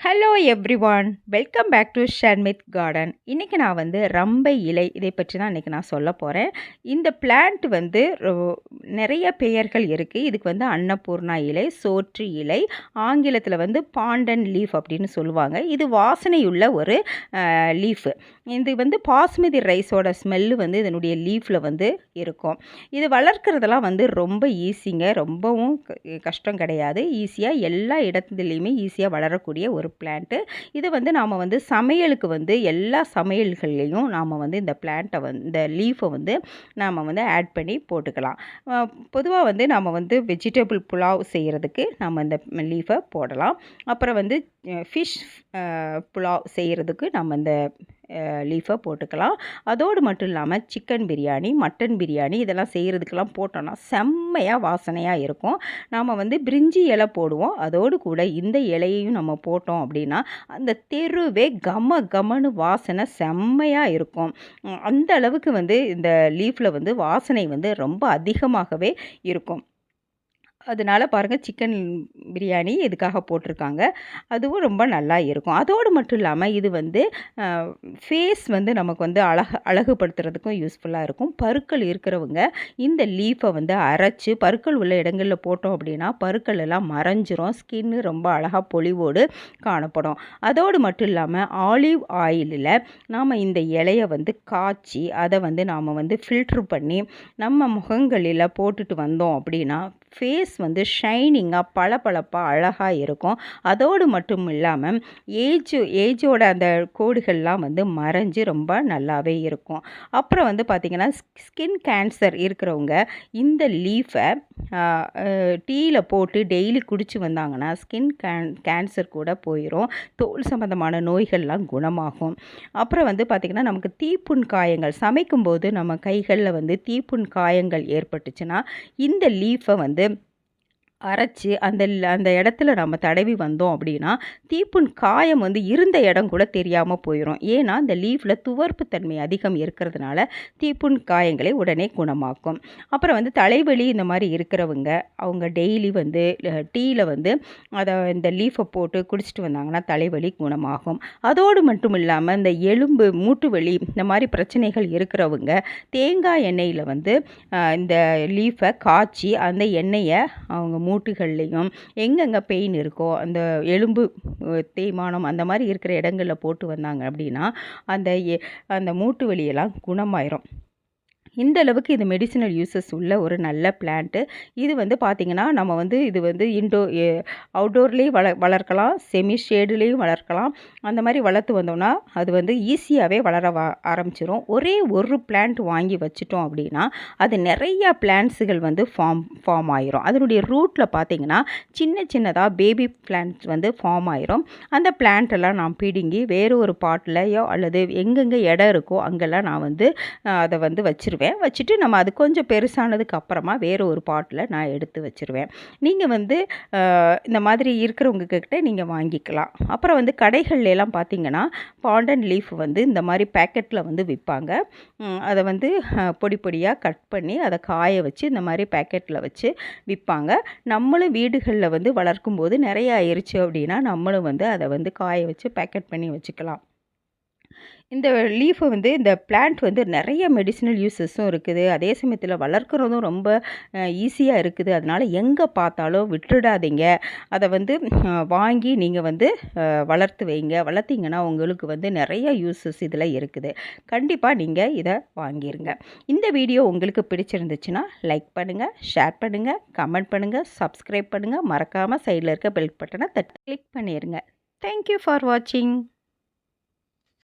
Hello everyone welcome back to Sharmith garden இன்றைக்கி நான் வந்து ரம்பை இலை இதை பற்றி தான் இன்றைக்கி நான் சொல்ல போகிறேன் இந்த பிளான்ட் வந்து ரொ- நிறைய பெயர்கள் இருக்குது இதுக்கு வந்து அன்னபூர்ணா இலை சோற்று இலை ஆங்கிலத்தில் வந்து பாண்டன் லீஃப் அப்படின்னு சொல்லுவாங்க. இது வாசனையுள்ள ஒரு லீஃபு இது வந்து பாஸ்மதி ரைஸோட ஸ்மெல்லு வந்து இதனுடைய லீஃபில் வந்து இருக்கும். இது வளர்க்குறதெல்லாம் வந்து ரொம்ப ஈஸிங்க ரொம்பவும் க- கஷ்டம் கிடையாது. ஈஸியாக எல்லா இடத்துலையுமே ஈஸியாக வளரக்கூடிய ஒரு பிளான்ட்டு இது வந்து நாம் வந்து சமையலுக்கு வந்து எல்லா சமையல்கள்லேயும் நாம் வந்து இந்த பிளான்ட்டை வந்து இந்த லீஃபை வந்து நாம் வந்து ஆட் பண்ணி போட்டுக்கலாம். பொதுவாக வந்து நாம் வந்து வெஜிடபிள் புலாவ் செய்கிறதுக்கு நம்ம இந்த லீஃபை போடலாம். அப்புறம் வந்து ஃபிஷ் புலாவ் செய்கிறதுக்கு நம்ம இந்த லீஃபை போட்டுக்கலாம். அதோடு மட்டும் இல்லாமல் சிக்கன் பிரியாணி மட்டன் பிரியாணி இதெல்லாம் செய்கிறதுக்கெல்லாம் போட்டோன்னா செம்மையாக வாசனையாக இருக்கும். நாம் வந்து பிரிஞ்சி இலை போடுவோம். அதோடு கூட இந்த இலையையும் நம்ம போட்டோம் அப்படின்னா அந்த தெருவே கம கமனு வாசனை செம்மையாக இருக்கும். அந்த அளவுக்கு வந்து இந்த லீஃபில் வந்து வாசனை வந்து ரொம்ப அதிகமாகவே இருக்கும். அதனால பாருங்கள் சிக்கன் பிரியாணி இதுக்காக போட்டிருக்காங்க அதுவும் ரொம்ப நல்லா இருக்கும். அதோடு மட்டும் இல்லாமல் இது வந்து ஃபேஸ் வந்து நமக்கு வந்து அழகு அழகுபடுத்துறதுக்கும் யூஸ்ஃபுல்லாக இருக்கும். பருக்கள் இருக்கிறவங்க இந்த லீஃபை வந்து அரைச்சி பருக்கள் உள்ள இடங்களில் போட்டோம் அப்படின்னா பருக்கள் எல்லாம் மறைஞ்சிரும். ஸ்கின்னு ரொம்ப அழகாக பொலிவோடு காணப்படும். அதோடு மட்டும் இல்லாமல் ஆலிவ் ஆயிலில் நாம் இந்த இலையை வந்து காய்ச்சி அதை வந்து நாம் வந்து ஃபில்ட்ரு பண்ணி நம்ம முகங்களில் போட்டுட்டு வந்தோம் அப்படின்னா ஃபேஸ் வந்து ஷைனிங்காக பளபளப்பாக அழகாக இருக்கும். அதோடு மட்டும் இல்லாமல் ஏஜ் ஏஜோட அந்த கோடுகள்லாம் வந்து மறைஞ்சு ரொம்ப நல்லாவே இருக்கும். அப்புறம் வந்து பார்த்திங்கன்னா ஸ்கின் கேன்சர் இருக்கிறவங்க இந்த லீஃபை டீயில் போட்டு டெய்லி குடிச்சு வந்தாங்கன்னா ஸ்கின் கேன் கேன்சர் கூட போயிடும் தோல் சம்மந்தமான நோய்கள்லாம் குணமாகும். அப்புறம் வந்து பார்த்திங்கன்னா நமக்கு தீப்புண் காயங்கள் சமைக்கும்போது நம்ம கைகளில் வந்து தீப்புண் காயங்கள் ஏற்பட்டுச்சுன்னா இந்த லீஃபை வந்து அரைச்சி அந்த அந்த இடத்துல நம்ம தடவி வந்தோம் அப்படின்னா தீப்புண் காயம் வந்து இருந்த இடம் கூட தெரியாமல் போயிடும் ஏன்னா அந்த லீஃபில் துவர்ப்பு தன்மை அதிகம் இருக்கிறதுனால தீப்புண் காயங்களை உடனே குணமாக்கும். அப்புறம் வந்து தலைவலி இந்த மாதிரி இருக்கிறவங்க அவங்க டெய்லி வந்து டீயில் வந்து அதை இந்த லீஃபை போட்டு குடிச்சிட்டு வந்தாங்கன்னா தலைவலி குணமாகும். அதோடு மட்டும் இல்லாமல் இந்த எலும்பு மூட்டு வலி இந்த மாதிரி பிரச்சனைகள் இருக்கிறவங்க தேங்காய் எண்ணெயில் வந்து இந்த லீஃபை காய்ச்சி அந்த எண்ணெயை அவங்க மூட்டுகள்லேயும் எங்கெங்கே பெயின் இருக்கோ அந்த எலும்பு தேய்மானம் அந்த மாதிரி இருக்கிற இடங்களில் போட்டு வந்தாங்க அப்படின்னா அந்த அந்த மூட்டு வலியெல்லாம் குணமாயிரும். இந்த அளவுக்கு இது மெடிசினல் யூசஸ் உள்ள ஒரு நல்ல பிளான்ட்டு இது வந்து பார்த்திங்கன்னா நம்ம வந்து இது வந்து இன்டோ அவுட்டோர்லேயும் வள வளர்க்கலாம் செமி ஷேடுலேயும் வளர்க்கலாம். அந்த மாதிரி வளர்த்து வந்தோம்னா அது வந்து ஈஸியாகவே வளர வ ஆரம்பிச்சிரும். ஒரே ஒரு பிளான்ட் வாங்கி வச்சிட்டோம் அப்படின்னா அது நிறைய பிளான்ட்ஸுகள் வந்து ஃபார்ம் ஃபார்ம் ஆயிரும். அதனுடைய ரூட்டில் பார்த்திங்கன்னா சின்ன சின்னதாக பேபி பிளான்ட்ஸ் வந்து ஃபார்ம் ஆயிரும். அந்த plant எல்லாம் நான் பிடுங்கி வேறு ஒரு பாட்டிலையோ அல்லது எங்கெங்கே இடம் இருக்கோ அங்கெல்லாம் நான் வந்து அதை வந்து வச்சிருவேன். வச்சுட்டு நம்ம அது கொஞ்சம் பெருசானதுக்கு அப்புறமா வேறு ஒரு பாட்டில் நான் எடுத்து வச்சுருவேன். நீங்கள் வந்து இந்த மாதிரி இருக்கிறவங்கக்கிட்ட நீங்கள் வாங்கிக்கலாம். அப்புறம் வந்து கடைகள்லாம் பார்த்திங்கன்னா பார்த்தீங்கன்னா பாண்டன் லீஃப் வந்து இந்த மாதிரி பேக்கெட்டில் வந்து விற்பாங்க அதை வந்து பொடி பொடியாக கட் பண்ணி அதை காய வச்சு இந்த மாதிரி பேக்கெட்டில் வச்சு விற்பாங்க நம்மளும் வீடுகளில் வந்து வளர்க்கும் போது நிறைய ஆயிடுச்சு அப்படின்னா நம்மளும் வந்து அதை வந்து காய வச்சு பேக்கெட் பண்ணி வச்சுக்கலாம். இந்த லீஃபை வந்து இந்த பிளான்ட் வந்து நிறைய மெடிசினல் யூசஸும் இருக்குது. அதே சமயத்தில் வளர்க்குறதும் ரொம்ப ஈஸியாக இருக்குது. அதனால் எங்கே பார்த்தாலும் விட்டுடாதீங்க. அதை வந்து வாங்கி நீங்கள் வந்து வளர்த்து வைங்க. வளர்த்தீங்கன்னா உங்களுக்கு வந்து நிறைய யூசஸ் இதில் இருக்குது. கண்டிப்பாக நீங்கள் இதை வாங்கிருங்க. இந்த வீடியோ உங்களுக்கு பிடிச்சிருந்துச்சுன்னா லைக் பண்ணுங்கள் ஷேர் பண்ணுங்கள் கமெண்ட் பண்ணுங்கள் சப்ஸ்கிரைப் பண்ணுங்கள் மறக்காமல் சைடில் இருக்க பெல் பட்டனை தட்டி கிளிக் பண்ணிடுங்க தேங்க்யூ ஃபார் வாட்சிங்